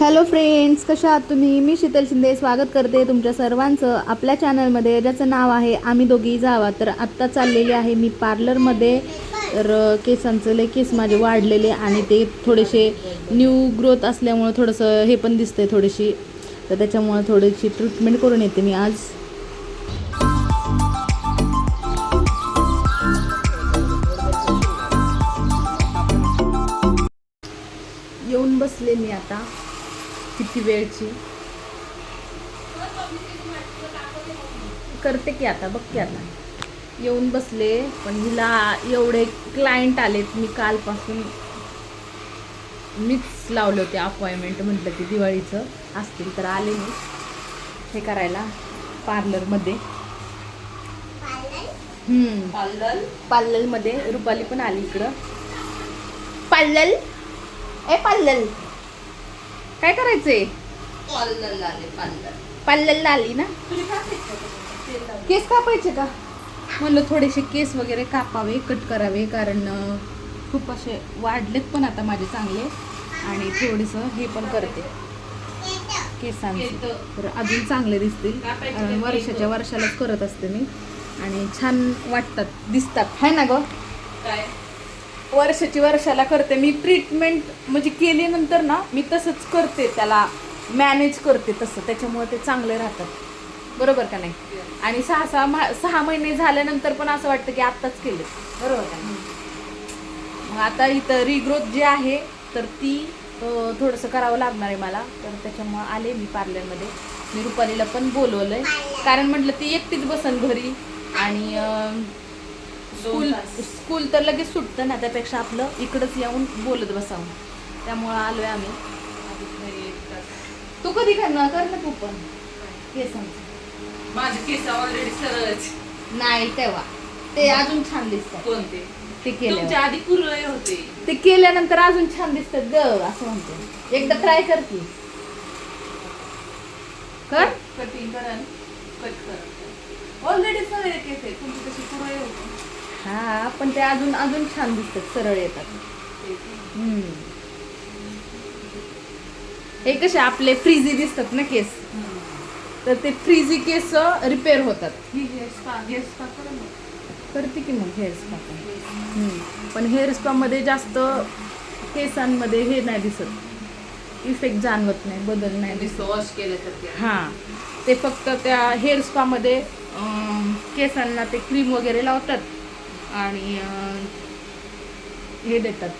Hello friends कशा आहात तुम्ही? मी शीतल शिंदे स्वागत करते तुमच्या सर्वांचं. आपल्या चॅनलमध्ये ज्याचं नाव आहे आम्ही दोघी जावा तर आत्ता चाललेले आहे मी पार्लरमध्ये. तर केसांचं लय केस माझे वाढलेले आणि ते थोडेसे न्यू ग्रोथ असल्यामुळं थोडंसं हे पण दिसतंय थोडीशी. तर त्याच्यामुळं थोडीशी ट्रीटमेंट करून येते मी आज. येऊन बसले मी आता. किती वेळची? करते की आता बघ की आता. येऊन बसले पण हिला एवढे क्लायंट आलेत मी कालपासून मीच लावले होते अपॉइंटमेंट म्हटलं की दिवाळीचं. असतील तर आले मी. हे करायला पार्लरमध्ये हम्म. पार्लर पार्लरमध्ये रुपाली पण आली इकडं. पार्लल ए पार्लल काय करायचंय? पार्लर आले पार्लर पार्लरला आली ना? केस कापायचे का? म्हणलं थोडेसे केस वगैरे कापावे कट करावे कारण खूप असे वाढलेत पण आता माझे चांगले. आणि थोडंसं हे पण करते. केसांचे. तर अजून चांगले दिसतील. कारण वर्षाच्या वर्षालाच करत असते मी. आणि छान वाटतात दिसतात. है ना गं? काय? वर्षाची वर्षाला करते. मी ट्रीटमेंट म्हणजे केल्यानंतर ना मी तसंच करते. त्याला मॅनेज करते तसं. त्याच्यामुळे ते चांगले राहतात बरोबर का नाही? आणि सहा सहा मा- सहा महिने झाल्यानंतर पण असं वाटतं की आत्ताच केले. बरोबर का नाही? मग आता इथं रिग्रोथ जी आहे तर ती थोडंसं करावं लागणार आहे मला. तर त्याच्यामुळं आले मी पार्लरमध्ये. मी रुपालीला पण बोलवलं आहे कारण म्हटलं ती एकटीच बसन घरी. आणि स्कूल. स्कूल तर लगेच सुटतं ना त्यापेक्षा आपलं इकडंच येऊन बोलत बसावं. त्यामुळं आलोय आम्ही. तू कधी करणार? कर ना तू पण. केसांचं माझे केस ऑलरेडी सरळच. नाही तेव्हा. ते अजून छान दिसतात. कोणते? ते केल्यावर. आधी कुरळे होते. ते केल्यानंतर अजून छान दिसतात ग असं म्हणते. एकदा ट्राय कर की. कर. कटिंग करा. कट करा. ऑलरेडी सरळ केस आहे तुमचे कसे कुरळे होते. हा पण ते अजून अजून छान दिसतात सरळ येतात. हे कसे आपले फ्रीजी दिसतात ना केस? तर ते फ्रीजी केस रिपेअर होतात. ही करते की मग हेअर स्पा पण? हेअर स्पामध्ये जास्त केसांमध्ये हे नाही दिसत. इफेक्ट जाणवत नाही बदल नाही दिसत. नुसतं वॉश केल्यासारखे. हां. ते फक्त त्या हेअर स्पामध्ये केसांना ते क्रीम वगैरे लावतात. आणि हे देतात.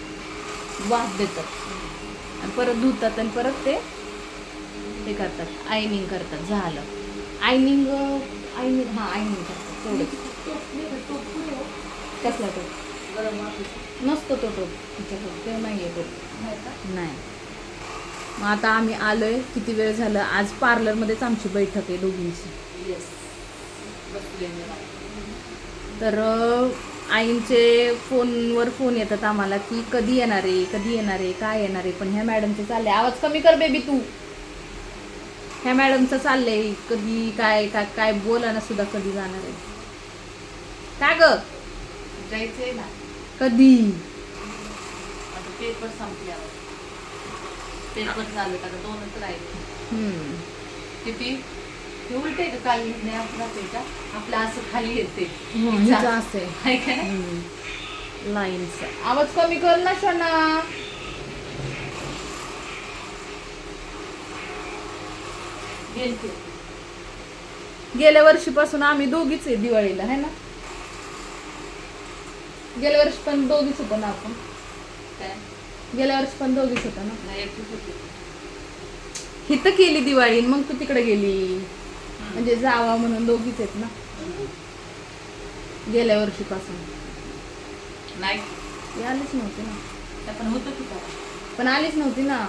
वाफ देतात. आणि परत धुतात आणि परत ते हे करतात. आयनिंग करतात. झालं. आयनिंग आयनिंग हां आयनिंग करतात. तेवढंच. कसला तो. नसतो तो तो. तिच्याकडे ते नाही आहे तो. नाही. मग आता आम्ही आलोय. किती वेळ झालं? आज पार्लरमध्येच आमची बैठक आहे दोघींची. तर आईंचे फोनवर फोन येतात आम्हाला की कधी येणार आहे कधी येणार आहे काय येणार आहे? पण ह्या मॅडमचं चाललंय. आवाज कमी कर बेबी तू. ह्या मॅडमचं चाललंय. कधी काय काय काय बोलाना सुद्धा कधी जाणार आहे. का ग? जायचंय ना. कधी? आता पेपर संपल्यावर. पेपर आहेत, आता दोनच राहिले. हम्म. किती? हे उलट आहे का काल नाही आपला पेटा आपलं असं खाली येते हो, असं आहे. का. लाईन्स आवाज कमी कर ना शोना. गेल्या वर्षीपासून आम्ही दोघीच आहे दिवाळीला है ना गेल्या वर्षी पण दोघीच होतो ना आपण काय? गेल्या वर्षी पण दोघीच होतो ना होती. हिथं केली दिवाळी मग तू तिकडे गेली म्हणजे जावा म्हणून दोघीच आहेत ना. गेल्या वर्षीपासून. नाही. ती आलीच नव्हती ना. पण होतं की? पण आलीच नव्हती ना.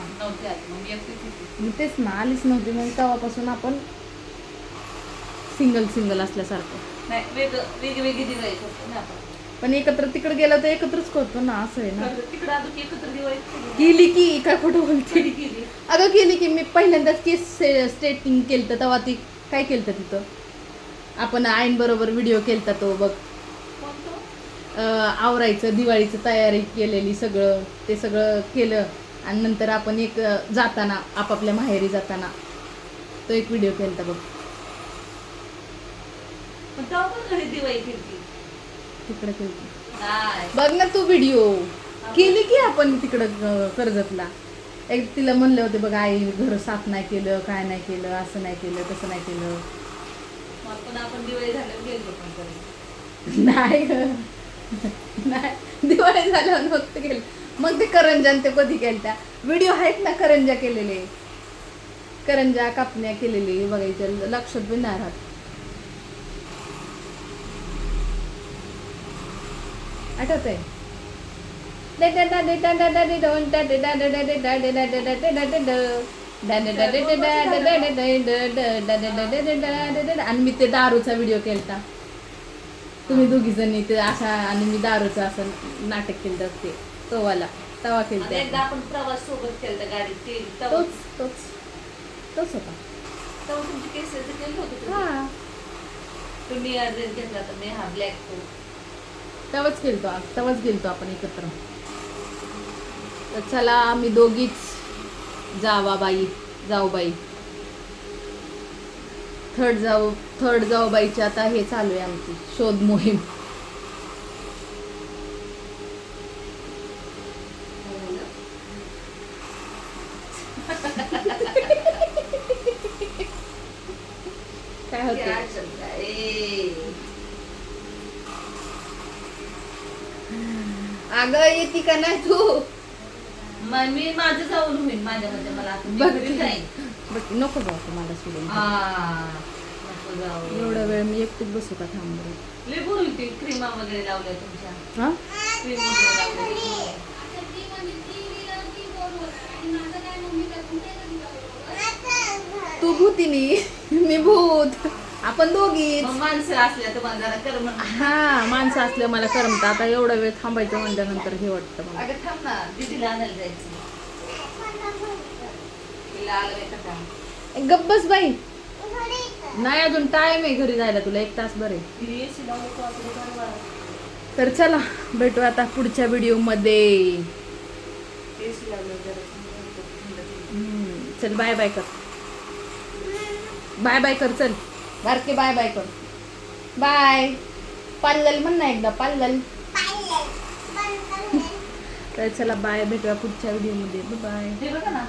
मी तेच ना आलीच नव्हती मग तेव्हापासून आपण सिंगल सिंगल असल्यासारखं. वेगवेगळी दिवाळी करतो ना आपण पण एकत्र तिकडे गेलं तर एकत्रच करतो ना असं आहे ना. केली. केली की काय खोटं बोलते? अगं केली की मी पहिल्यांदाच केस स्ट्रेटिंग केलं तेव्हा ती काय केलं तिथं? आपण आईन बरोबर व्हिडिओ केलता तो बघ. आवरायचं दिवाळीचं तयारी केलेली सगळं ते सगळं केलं. आणि नंतर आपण एक जाताना आपापल्या माहेरी जाताना तो एक व्हिडिओ केला बघ. तिकडे केली बघ ना तू व्हिडिओ केली की आपण तिकडं कर्जतला? एक तिला म्हणले होते बघ आई घर साफ नाही केलं काय नाही केलं असं नाही केलं तसं नाही केलं. आपण दिवाळी झाल्यावर गेलो नाही दिवाळी झाल्यावर फक्त केलं मग ते करंजान ते कधी केलं त्या व्हिडिओ आहेत ना करंजा केलेले. करंजा कापण्या केलेली बघायच्या लक्षात बी नाही राहत. आठवत आहे आणि मी ते दारूचा व्हिडिओ केलता. तुम्ही दोघी जणी ते असा आणि मी दारूचं असं नाटक केलं ते तो वाला तवा एकदा आपण. प्रवास सोबत केला तेव्हा तोच तोच. तोच होता. तेव्हा तुमची केस केलं होतं तुम्ही? हा. तुम्ही ड्रेस घेतला तर मी हा ब्लॅक तो तेव्हाच गेलतो तेव्हाच गेलतो आपण एकत्र. तर चला आम्ही दोघीच जावा बाई जाऊ बाई. थर्ड जाऊ थर्ड जाऊ बाईची आता हे चालू आहे आमची शोध मोहीम. काय होते अगं येते का नाही तू? मग मी माझं जाऊन होईल माझ्या मध्ये मला आता मी बघ घरी जाईन. बघ नको जाऊ तुम्हाला सोडून हा नको जाऊ. एवढा वेळ मी एकटीच बसू का थांब बरं. लय बोलू ती क्रीमा वगैरे लावल्या तुमच्या. हा? क्रीम वगैरे लावल्या. तू भूतीनी. मी भूत. आपण मग माणसं असल्या तर मला जरा कर म्हणून. हा माणसं असल्या मला करमत आता एवढा वेळ थांबायचं म्हणल्यानंतर हे वाटतं मला. अगं थांब ना दीदीला आणायला जायचं. तिला आलं नाही का काम? गप्पस बाई. नाही अजून टाइम आहे घरी जायला तुला. एक तास बरे? तर चला भेटू आता पुढच्या व्हिडिओमध्ये. AC लावलं जरा थंड होतं. हम्म, चल बाय बाय कर. बाय बाय कर चल. बारके बाय बाय कर. बाय. पाल्लल म्हण ना एकदा पाल्लल तर चला बाय. भेटूया पुढच्या व्हिडिओमध्ये. बाय हे बघा ना.